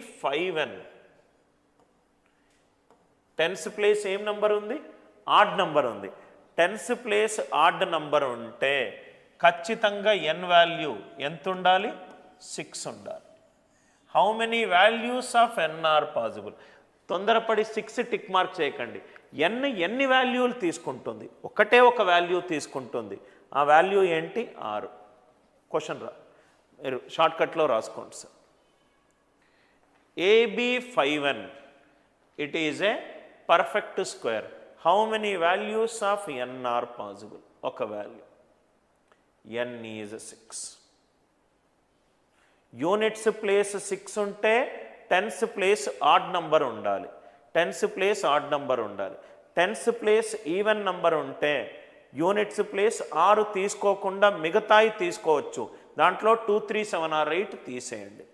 Five N tens place ఏం number ఉంది? Odd number ఉంది. టెన్స్ ప్లేస్ ఆడ్ నంబర్ ఉంటే ఖచ్చితంగా ఎన్ వాల్యూ ఎంత ఉండాలి సిక్స్ ఉండాలి. How many values of N are possible తొందరపడి సిక్స్ టిక్ మార్క్ చేయకండి. ఎన్ ఎన్ని వాల్యూలు తీసుకుంటుంది? ఒకటే ఒక వాల్యూ తీసుకుంటుంది. ఆ వాల్యూ ఏంటి? ఆరు. క్వశ్చన్ రా. మీరు షార్ట్కట్లో రాసుకోండి sir A B five N it is a perfect square how many values of N are possible ఒక value N is six units place six ఉంటే టెన్స్ ప్లేస్ ఆడ్ నంబర్ ఉండాలి. టెన్స్ ప్లేస్ ఆడ్ నంబర్ ఉండాలి. Tens place even number ఉంటే units place ఆరు తీసుకోకుండా మిగతాయి తీసుకోవచ్చు. దాంట్లో two three seven or eight తీసేయండి.